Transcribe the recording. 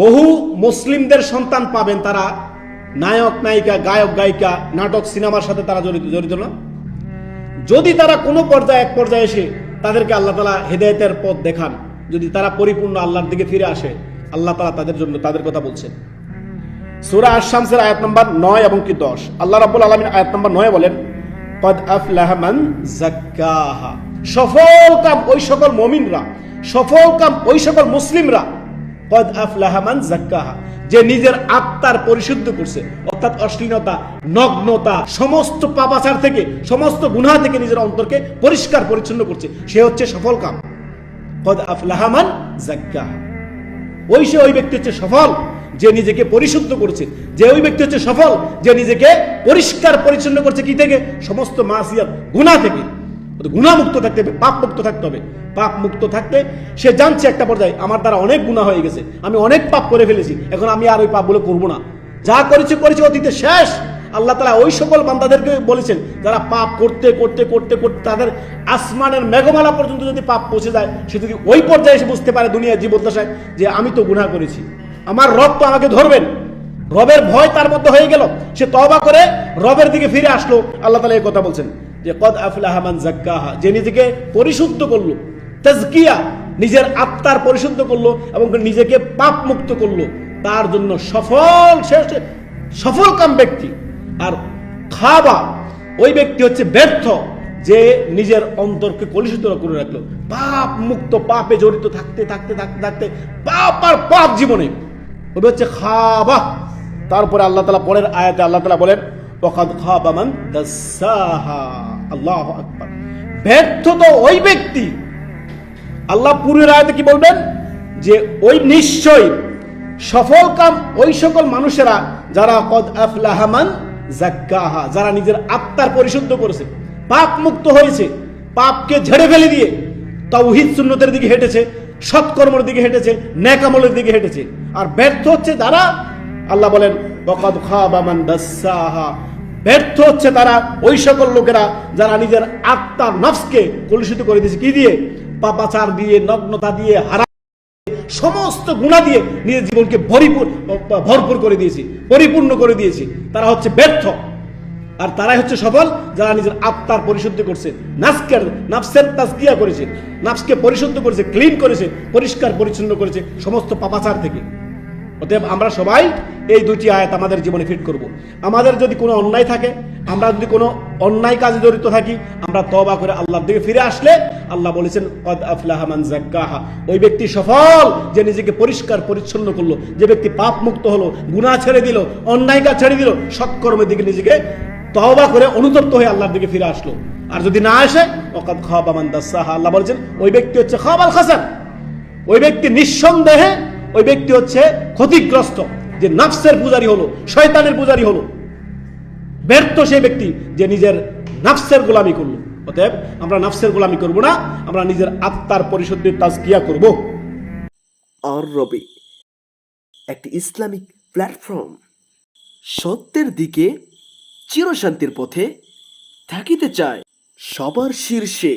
বহু মুসলিমদের সন্তান পাবেন তারা নায়ক, নায়িকা, গায়ক, গায়িকা, নাটক, সিনেমার সাথে তারা জড়িত জড়িত না। যদি তারা কোনো পর্যায়ে, এক পর্যায়ে এসে তাদেরকে আল্লাহ তালা হেদায়তের পথ দেখান, যদি তারা পরিপূর্ণ আল্লাহর দিকে ফিরে আসে, আল্লাহ তালা তাদের জন্য তাদের কথা বলছেন। সুরা আশামসের আয়াত নম্বর নয় এবং কি দশ? আল্লাহ রাব্বুল আলমিন আয়াত নম্বর নয় বলেন, কদ আফলাহমান জাক্কাহা সফল কাম ওই সকল মমিনরা, সফল কাম ওই সকল মুসলিমরা কদ আফলাহমান জাক্কাহা যে নিজের আত্মার পরিশুদ্ধ করছে, অর্থাৎ অশ্লীলতা, নগ্নতা, সমস্ত পাপাচার থেকে, সমস্ত গুনাহ থেকে নিজের অন্তরকে পরিষ্কার পরিচ্ছন্ন করছে, সে হচ্ছে সফল কাম। কদ আফলাহমান জাক্কাহা ওই সে ওই ব্যক্তি হচ্ছে সফল, যে নিজেকে পরিশুদ্ধ করছে। যে ওই ব্যক্তি হচ্ছে সফল, যে নিজেকে পরিষ্কার পরিচ্ছন্ন করছে কি থেকে? সমস্ত মাসিয়াত গুণা থেকে। গুণা মুক্ত থাকতে হবে পাপ মুক্ত থাকতে হবে। পাপ মুক্ত থাকতে সে জানছে একটা পর্যায়ে, আমার দ্বারা অনেক গুণা হয়ে গেছে, আমি অনেক পাপ করে ফেলেছি, এখন আমি আর ওই পাপগুলো করব না। যা করেছে করেছে, অতীতে শেষ। আল্লাহ তালা ওই সকল বান্দাদেরকে বলেছেন, যারা পাপ করতে করতে করতে করতে তাদের আসমানের মেঘমালা পর্যন্ত যদি পাপ পৌঁছে যায়, সে যদি ওই পর্যায়ে এসে বুঝতে পারে দুনিয়ার জীবদ্দশায় যে আমি তো গুনাহ করেছি। আমার রব তো আমাকে ধরবেন। রবের ভয় তার মধ্যে হয়ে গেল। সে তবা করে রবের দিকে ফিরে আসলো। আল্লাহ তালা এই কথা বলছেন। যে কদ আফলাহমান জাক্কাহা যে নিজেকে পরিশুদ্ধ করল, তাজকিয়া, নিজের আত্মার পরিশুদ্ধ করল এবং নিজেকে পাপ মুক্ত করল, তার জন্য সফল শেষ, সফল কাম ব্যক্তি। আর খাবা, ওই ব্যক্তি হচ্ছে ব্যর্থ, যে নিজের অন্তরকে কলুষিত করে রাখল। পাপ মুক্ত পাপে জড়িত থাকতে থাকতে থাকতে থাকতে, পাপ আর পাপ জীবনে। ওটা হচ্ছে খাবা। তারপরে আল্লাহ তালা পরের আয়াতে আল্লাহ তালা বলেন ওকাদ খাবামান দাসাহা। আল্লাহ আকবার। ব্যর্থ তো ওই ব্যক্তি। আল্লাহ পূর্বের আয়াতে কি বলবেন? যে ওই নিশ্চয় সফল কাম ওই সকল মানুষেরা যারা কদ যারা নিজের আত্মার পরিশুদ্ধ করেছে পাপ মুক্ত হয়েছে, পাপকে ঝেড়ে ফেলে দিয়ে তাওহিদ সুন্নতের দিকে হেঁটেছে, সৎকর্মের দিকে হেঁটেছে, ন্যাকামলের দিকে হেঁটেছে। আর ব্যর্থ হচ্ছে তারা, আল্লাহ বলেন বকাদ খাবামান দাসাহা ব্যর্থ হচ্ছে তারা ওই সকল লোকেরা যারা নিজের আত্মার নফসকে কলুষিত করে দিয়েছে। কি দিয়ে? পাপাচার দিয়ে, নগ্নতা দিয়ে, হারা সমস্ত গুণা দিয়ে নিজের জীবনকে ভরিপুর ভরপুর করে দিয়েছি, পরিপূর্ণ করে দিয়েছি। তারা হচ্ছে ব্যর্থ। আর তারাই হচ্ছে সফল যারা নিজের আত্মার পরিশুদ্ধি করছে নাফসকের নাফসের তাজকিয়া করেছে, নাফসকে পরিশুদ্ধ করেছে ক্লিন করেছে, পরিষ্কার, পরিচ্ছন্ন করেছে সমস্ত পাপাচার থেকে। অতএব আমরা সবাই এই দুটি আয়াত আমাদের জীবনে ফিট করব। আমাদের যদি কোনো অন্যায় থাকে, আমরা যদি কোনো অন্যায় কাজে জড়িত থাকি, আমরা তবা করে আল্লাহর দিকে ফিরে আসলে আল্লাহ বলেছেন কদ আফলাহমান জাক্কাহা ওই ব্যক্তি সফল, যে নিজেকে পরিষ্কার, পরিচ্ছন্ন করল, যে ব্যক্তি পাপ মুক্ত হলো, গুনাহ ছেড়ে দিল, অন্যায় কাজ ছেড়ে দিল, সৎকর্মের দিকে নিজেকে তওবা করে অনুতপ্ত হয়ে আল্লাহর দিকে ফিরে আসলো। আর যদি না আসে ওকাদ খাবামান দাসাহা। আল্লাহ বলেছেন, ওই ব্যক্তি হচ্ছে খাবাল খাসান। ওই ব্যক্তি নিঃসন্দেহে ওই ব্যক্তি হচ্ছে ক্ষতিগ্রস্ত, যে নাফসের পূজারি হলো, শয়তানের পূজারি হলো। ব্যর্থ সেই ব্যক্তি যে নিজের নাফসের গোলামি করল। অতএব আমরা নাফসের গোলামি করব না, আমরা নিজের আত্মার পরিশুদ্ধির তাজকিয়া করব। আর রবি, একটি ইসলামিক প্ল্যাটফর্ম। সত্যের দিকে চিরশান্তির পথে থাকিতে চায় সবার শীর্ষে।